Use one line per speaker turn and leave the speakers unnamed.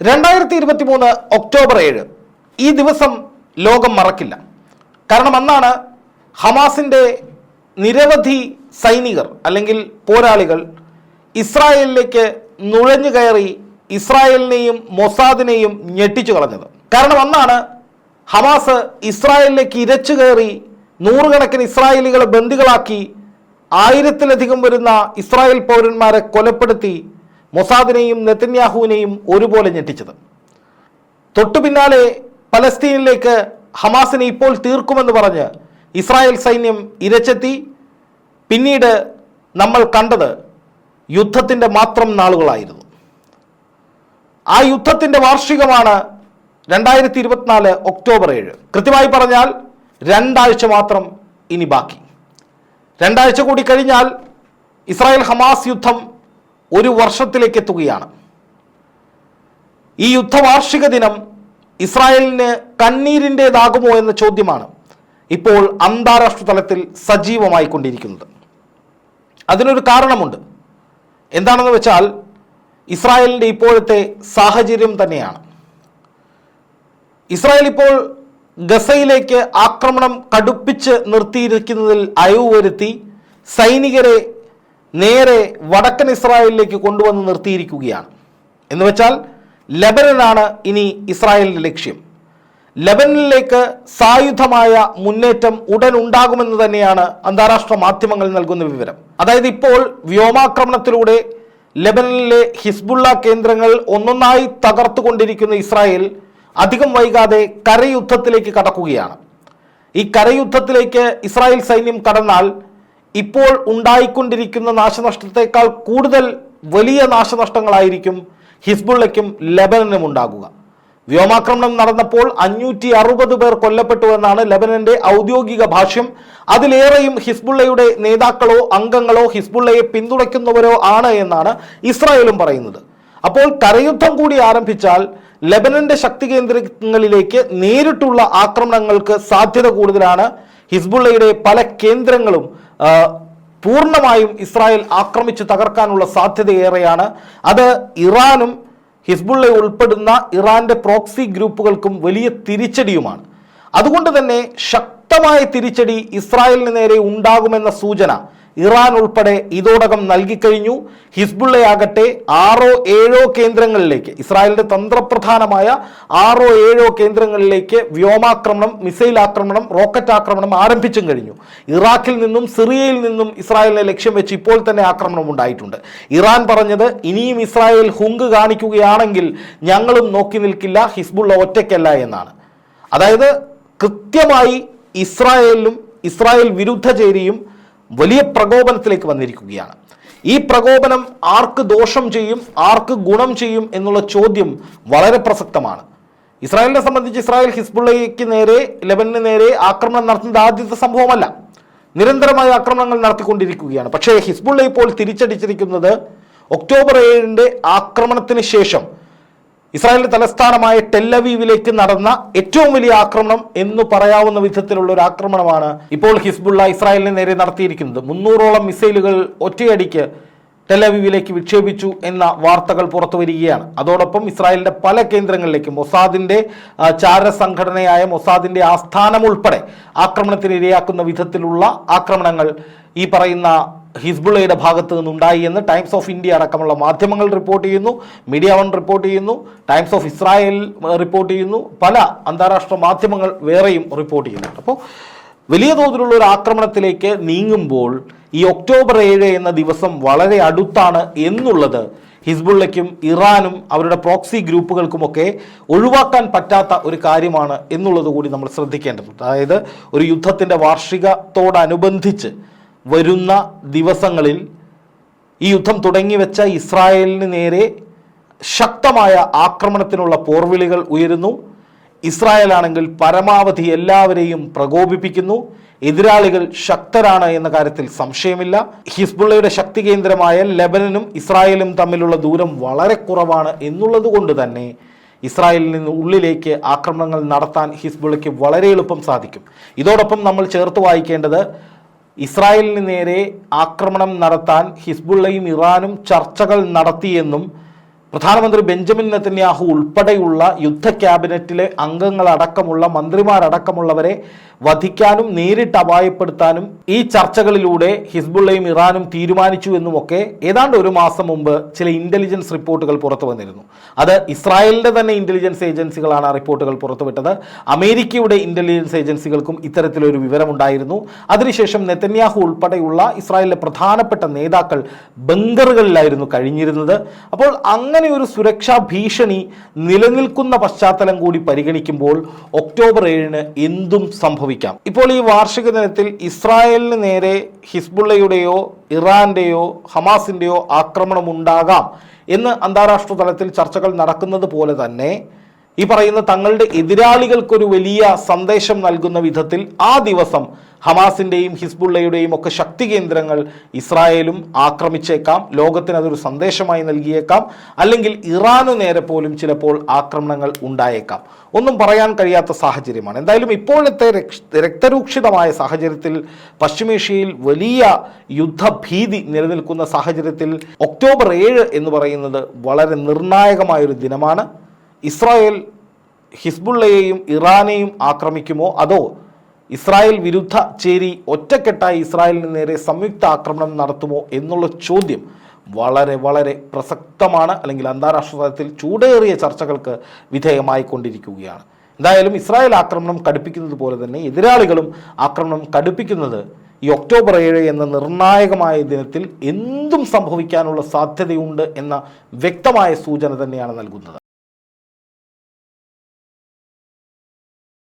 രണ്ടായിരത്തി ഇരുപത്തി മൂന്ന് ഒക്ടോബർ ഏഴ്. ഈ ദിവസം ലോകം മറക്കില്ല. കാരണം അന്നാണ് ഹമാസിന്റെ നിരവധി സൈനികർ അല്ലെങ്കിൽ പോരാളികൾ ഇസ്രായേലിലേക്ക് നുഴഞ്ഞു കയറി ഇസ്രായേലിനെയും മൊസാദിനെയും ഞെട്ടിച്ചു കളഞ്ഞത്. കാരണം അന്നാണ് ഹമാസ് ഇസ്രായേലിലേക്ക് ഇരച്ചു കയറി നൂറുകണക്കിന് ഇസ്രായേലികളെ ബന്ദികളാക്കി ആയിരത്തിലധികം വരുന്ന ഇസ്രായേൽ പൗരന്മാരെ കൊലപ്പെടുത്തി മൊസാദിനെയും നെതന്യാഹുവിനെയും ഒരുപോലെ ഞെട്ടിച്ചത്. തൊട്ടു പിന്നാലെ പലസ്തീനിലേക്ക് ഹമാസിനെ ഇപ്പോൾ തീർക്കുമെന്ന് പറഞ്ഞ് ഇസ്രായേൽ സൈന്യം ഇരച്ചെത്തി. പിന്നീട് നമ്മൾ കണ്ടത് യുദ്ധത്തിന്റെ മാത്രം നാളുകളായിരുന്നു. ആ യുദ്ധത്തിന്റെ വാർഷികമാണ് രണ്ടായിരത്തി ഇരുപത്തിനാല് ഒക്ടോബർ ഏഴ്. കൃത്യമായി പറഞ്ഞാൽ രണ്ടാഴ്ച മാത്രം ഇനി ബാക്കി. രണ്ടാഴ്ച കൂടി കഴിഞ്ഞാൽ ഇസ്രായേൽ ഹമാസ് യുദ്ധം ഒരു വർഷത്തിലേക്ക് എത്തുകയാണ്. ഈ യുദ്ധവാർഷിക ദിനം ഇസ്രായേലിന് കണ്ണീരിന്റെതാകുമോ എന്ന ചോദ്യമാണ് ഇപ്പോൾ അന്താരാഷ്ട്ര തലത്തിൽ സജീവമായി കൊണ്ടിരിക്കുന്നത് അതിനൊരു കാരണമുണ്ട്. എന്താണെന്ന് വെച്ചാൽ ഇസ്രായേലിന്റെ ഇപ്പോഴത്തെ സാഹചര്യം തന്നെയാണ്. ഇസ്രായേൽ ഇപ്പോൾ ഗസയിലേക്ക് ആക്രമണം കടുപ്പിച്ച് നിർത്തിയിരിക്കുന്നതിൽ അയവ് വരുത്തി സൈനികരെ നേരെ വടക്കൻ ഇസ്രായേലിലേക്ക് കൊണ്ടുവന്ന് നിർത്തിയിരിക്കുകയാണ്. എന്ന് വെച്ചാൽ ലബനനാണ് ഇനി ഇസ്രായേലിന്റെ ലക്ഷ്യം. ലബനിലേക്ക് സായുധമായ മുന്നേറ്റം ഉടൻ ഉണ്ടാകുമെന്ന് തന്നെയാണ് അന്താരാഷ്ട്ര മാധ്യമങ്ങൾ നൽകുന്ന വിവരം. അതായത് ഇപ്പോൾ വ്യോമാക്രമണത്തിലൂടെ ലബനനിലെ ഹിസ്ബുള്ള കേന്ദ്രങ്ങൾ ഒന്നൊന്നായി തകർത്തുകൊണ്ടിരിക്കുന്ന ഇസ്രായേൽ അധികം വൈകാതെ കരയുദ്ധത്തിലേക്ക് കടക്കുകയാണ്. ഈ കരയുദ്ധത്തിലേക്ക് ഇസ്രായേൽ സൈന്യം കടന്നാൽ ഇപ്പോൾ ഉണ്ടായിക്കൊണ്ടിരിക്കുന്ന നാശനഷ്ടത്തെക്കാൾ കൂടുതൽ വലിയ നാശനഷ്ടങ്ങളായിരിക്കും ഹിസ്ബുള്ളയ്ക്കും ലബനനും ഉണ്ടാകുക. വ്യോമാക്രമണം നടന്നപ്പോൾ അഞ്ഞൂറ്റി അറുപത് പേർ കൊല്ലപ്പെട്ടു എന്നാണ് ലബനന്റെ ഔദ്യോഗിക ഭാഷ്യം. അതിലേറെയും ഹിസ്ബുള്ളയുടെ നേതാക്കളോ അംഗങ്ങളോ ഹിസ്ബുള്ളയെ പിന്തുണയ്ക്കുന്നവരോ ആണ് എന്നാണ് ഇസ്രായേലും പറയുന്നത്. അപ്പോൾ കരയുദ്ധം കൂടി ആരംഭിച്ചാൽ ലബനന്റെ ശക്തി കേന്ദ്രങ്ങളിലേക്ക് നേരിട്ടുള്ള ആക്രമണങ്ങൾക്ക് സാധ്യത കൂടുതലാണ്. ഹിസ്ബുള്ളയുടെ പല കേന്ദ്രങ്ങളും പൂർണമായും ഇസ്രായേൽ ആക്രമിച്ചു തകർക്കാനുള്ള സാധ്യതയേറെയാണ്. അത് ഇറാനും ഹിസ്ബുള്ള ഉൾപ്പെടുന്ന ഇറാന്റെ പ്രോക്സി ഗ്രൂപ്പുകൾക്കും വലിയ തിരിച്ചടിയുമാണ്. അതുകൊണ്ട് തന്നെ ശക്തമായ തിരിച്ചടി ഇസ്രായേലിന് നേരെ ഉണ്ടാകുമെന്ന സൂചന ഇറാൻ ഉൾപ്പെടെ ഇതോടകം നൽകിക്കഴിഞ്ഞു. ഹിസ്ബുള്ളയാകട്ടെ ആറോ ഏഴോ കേന്ദ്രങ്ങളിലേക്ക് ഇസ്രായേലിന്റെ തന്ത്രപ്രധാനമായ ആറോ ഏഴോ കേന്ദ്രങ്ങളിലേക്ക് വ്യോമാക്രമണം മിസൈൽ ആക്രമണം റോക്കറ്റ് ആക്രമണം ആരംഭിച്ചും കഴിഞ്ഞു. ഇറാഖിൽ നിന്നും സിറിയയിൽ നിന്നും ഇസ്രായേലിനെ ലക്ഷ്യം വെച്ച് ഇപ്പോൾ തന്നെ ആക്രമണം ഉണ്ടായിട്ടുണ്ട്. ഇറാൻ പറഞ്ഞത് ഇനിയും ഇസ്രായേൽ ഹുങ്ക് കാണിക്കുകയാണെങ്കിൽ ഞങ്ങളും നോക്കി നിൽക്കില്ല ഹിസ്ബുള്ള ഒറ്റയ്ക്കല്ല എന്നാണ്. അതായത് കൃത്യമായി ഇസ്രായേലിലും ഇസ്രായേൽ വിരുദ്ധ ചേരിയും വലിയ പ്രകോപനത്തിലേക്ക് വന്നിരിക്കുകയാണ്. ഈ പ്രകോപനം ആർക്ക് ദോഷം ചെയ്യും ആർക്ക് ഗുണം ചെയ്യും എന്നുള്ള ചോദ്യം വളരെ പ്രസക്തമാണ്. ഇസ്രായേലിനെ സംബന്ധിച്ച് ഇസ്രായേൽ ഹിസ്ബുള്ളയ്ക്ക് നേരെ ലെബനന് നേരെ ആക്രമണം നടത്തുന്നത് ആദ്യത്തെ സംഭവമല്ല. നിരന്തരമായ ആക്രമണങ്ങൾ നടത്തിക്കൊണ്ടിരിക്കുകയാണ്. പക്ഷേ ഹിസ്ബുള്ള ഇപ്പോൾ തിരിച്ചടിച്ചിരിക്കുന്നത് ഒക്ടോബർ ഏഴിന്റെ ആക്രമണത്തിന് ശേഷം. ഇസ്രായേലിന്റെ തലസ്ഥാനമായ ടെല്ലവീവിലേക്ക് നടന്ന ഏറ്റവും വലിയ ആക്രമണം എന്ന് പറയാവുന്ന വിധത്തിലുള്ള ഒരു ആക്രമണമാണ് ഇപ്പോൾ ഹിസ്ബുള്ള ഇസ്രായേലിന് നേരെ നടത്തിയിരിക്കുന്നത്. മുന്നൂറോളം മിസൈലുകൾ ഒറ്റയടിക്ക് ടെലവീവിലേക്ക് വിക്ഷേപിച്ചു എന്ന വാർത്തകൾ പുറത്തു വരികയാണ്. അതോടൊപ്പം ഇസ്രായേലിന്റെ പല കേന്ദ്രങ്ങളിലേക്കും ചാരസംഘടനയായ ചാര സംഘടനയായ മൊസാദിന്റെ ആസ്ഥാനം ഉൾപ്പെടെ ആക്രമണത്തിന് ഇരയാക്കുന്ന വിധത്തിലുള്ള ആക്രമണങ്ങൾ ഈ പറയുന്ന ഹിസ്ബുള്ളയുടെ ഭാഗത്ത് നിന്നുണ്ടായി എന്ന് ടൈംസ് ഓഫ് ഇന്ത്യ അടക്കമുള്ള മാധ്യമങ്ങൾ റിപ്പോർട്ട് ചെയ്യുന്നു. മീഡിയ വൺ റിപ്പോർട്ട് ചെയ്യുന്നു. ടൈംസ് ഓഫ് ഇസ്രായേൽ റിപ്പോർട്ട് ചെയ്യുന്നു. പല അന്താരാഷ്ട്ര മാധ്യമങ്ങൾ വേറെയും റിപ്പോർട്ട് ചെയ്യുന്നുണ്ട്. അപ്പോൾ വലിയ തോതിലുള്ള ഒരു ആക്രമണത്തിലേക്ക് നീങ്ങുമ്പോൾ ഈ ഒക്ടോബർ ഏഴ് എന്ന ദിവസം വളരെ അടുത്താണ് എന്നുള്ളത് ഹിസ്ബുള്ളയ്ക്കും ഇറാനും അവരുടെ പ്രോക്സി ഗ്രൂപ്പുകൾക്കുമൊക്കെ ഒഴിവാക്കാൻ പറ്റാത്ത ഒരു കാര്യമാണ് എന്നുള്ളത് കൂടി നമ്മൾ ശ്രദ്ധിക്കേണ്ടതുണ്ട്. അതായത് ഒരു യുദ്ധത്തിന്റെ വാർഷികത്തോടനുബന്ധിച്ച് വരുന്ന ദിവസങ്ങളിൽ ഈ യുദ്ധം തുടങ്ങിവെച്ച ഇസ്രായേലിന് നേരെ ശക്തമായ ആക്രമണത്തിനുള്ള പോർവിളികൾ ഉയരുന്നു. ഇസ്രായേൽ ആണെങ്കിൽ പരമാവധി എല്ലാവരെയും പ്രകോപിപ്പിക്കുന്നു. എതിരാളികൾ ശക്തരാണ് എന്ന കാര്യത്തിൽ സംശയമില്ല. ഹിസ്ബുള്ളയുടെ ശക്തി കേന്ദ്രമായ ലെബനനും ഇസ്രായേലും തമ്മിലുള്ള ദൂരം വളരെ കുറവാണ് എന്നുള്ളത് കൊണ്ട് തന്നെ ഇസ്രായേലിൽ നിന്ന് ഉള്ളിലേക്ക് ആക്രമണങ്ങൾ നടത്താൻ ഹിസ്ബുള്ളയ്ക്ക് വളരെ എളുപ്പം സാധിക്കും. ഇതോടൊപ്പം നമ്മൾ ചേർത്ത് വായിക്കേണ്ടത് ഇസ്രായേലിന് നേരെ ആക്രമണം നടത്താൻ ഹിസ്ബുള്ളയും ഇറാനും ചർച്ചകൾ നടത്തിയെന്നും പ്രധാനമന്ത്രി ബെഞ്ചമിൻ നെതന്യാഹു ഉൾപ്പെടെയുള്ള യുദ്ധ ക്യാബിനറ്റിലെ അംഗങ്ങളടക്കമുള്ള മന്ത്രിമാരടക്കമുള്ളവരെ വധിക്കാനും നേരിട്ട് അപായപ്പെടുത്താനും ഈ ചർച്ചകളിലൂടെ ഹിസ്ബുള്ളയും ഇറാനും തീരുമാനിച്ചു എന്നുമൊക്കെ ഏതാണ്ട് ഒരു മാസം മുമ്പ് ചില ഇന്റലിജൻസ് റിപ്പോർട്ടുകൾ പുറത്തു വന്നിരുന്നു. അത് ഇസ്രായേലിന്റെ തന്നെ ഇന്റലിജൻസ് ഏജൻസികളാണ് ആ റിപ്പോർട്ടുകൾ പുറത്തുവിട്ടത്. അമേരിക്കയുടെ ഇന്റലിജൻസ് ഏജൻസികൾക്കും ഇത്തരത്തിലൊരു വിവരമുണ്ടായിരുന്നു. അതിനുശേഷം നെതന്യാഹു ഉൾപ്പെടെയുള്ള ഇസ്രായേലിലെ പ്രധാനപ്പെട്ട നേതാക്കൾ ബംഗറുകളിലായിരുന്നു കഴിഞ്ഞിരുന്നത്. അപ്പോൾ അങ്ങനെ ഒരു സുരക്ഷാ ഭീഷണി നിലനിൽക്കുന്ന പശ്ചാത്തലം കൂടി പരിഗണിക്കുമ്പോൾ ഒക്ടോബർ ഏഴിന് എന്തും സംഭവിക്കാം. ഇപ്പോൾ ഈ വാർഷിക ദിനത്തിൽ ഇസ്രായേലിന് നേരെ ഹിസ്ബുള്ളയുടെയോ ഇറാന്റെയോ ഹമാസിന്റെയോ ആക്രമണം ഉണ്ടാകാം എന്ന് അന്താരാഷ്ട്ര തലത്തിൽ ചർച്ചകൾ നടക്കുന്നത് പോലെ തന്നെ ഈ പറയുന്ന തങ്ങളുടെ എതിരാളികൾക്കൊരു വലിയ സന്ദേശം നൽകുന്ന വിധത്തിൽ ആ ദിവസം ഹമാസിന്റെയും ഹിസ്ബുള്ളയുടെയും ഒക്കെ ശക്തി കേന്ദ്രങ്ങൾ ഇസ്രായേലും ആക്രമിച്ചേക്കാം. ലോകത്തിന് അതൊരു സന്ദേശമായി നൽകിയേക്കാം. അല്ലെങ്കിൽ ഇറാനു നേരെ പോലും ചിലപ്പോൾ ആക്രമണങ്ങൾ ഉണ്ടായേക്കാം. ഒന്നും പറയാൻ കഴിയാത്ത സാഹചര്യമാണ്. എന്തായാലും ഇപ്പോഴത്തെ രക്ഷ- രക്തരൂക്ഷിതമായ സാഹചര്യത്തിൽ പശ്ചിമേഷ്യയിൽ വലിയ യുദ്ധഭീതി നിലനിൽക്കുന്ന സാഹചര്യത്തിൽ ഒക്ടോബർ ഏഴ് എന്ന് പറയുന്നത് വളരെ നിർണായകമായൊരു ദിനമാണ്. ഇസ്രായേൽ ഹിസ്ബുള്ളയെയും ഇറാനെയും ആക്രമിക്കുമോ? അതോ ഇസ്രായേൽ വിരുദ്ധ ചേരി ഒറ്റക്കെട്ടായി ഇസ്രായേലിന് നേരെ സംയുക്ത ആക്രമണം നടത്തുമോ എന്നുള്ള ചോദ്യം വളരെ വളരെ പ്രസക്തമാണ് അല്ലെങ്കിൽ അന്താരാഷ്ട്ര തലത്തിൽ ചൂടേറിയ ചർച്ചകൾക്ക് വിധേയമായിക്കൊണ്ടിരിക്കുകയാണ് എന്തായാലും ഇസ്രായേൽ ആക്രമണം കടുപ്പിക്കുന്നത് പോലെ തന്നെ എതിരാളികളും ആക്രമണം കടുപ്പിക്കുന്നത് ഈ ഒക്ടോബർ ഏഴ് എന്ന നിർണായകമായ ദിനത്തിൽ എന്തും സംഭവിക്കാനുള്ള സാധ്യതയുണ്ട് എന്ന വ്യക്തമായ സൂചന തന്നെയാണ് നൽകുന്നത്.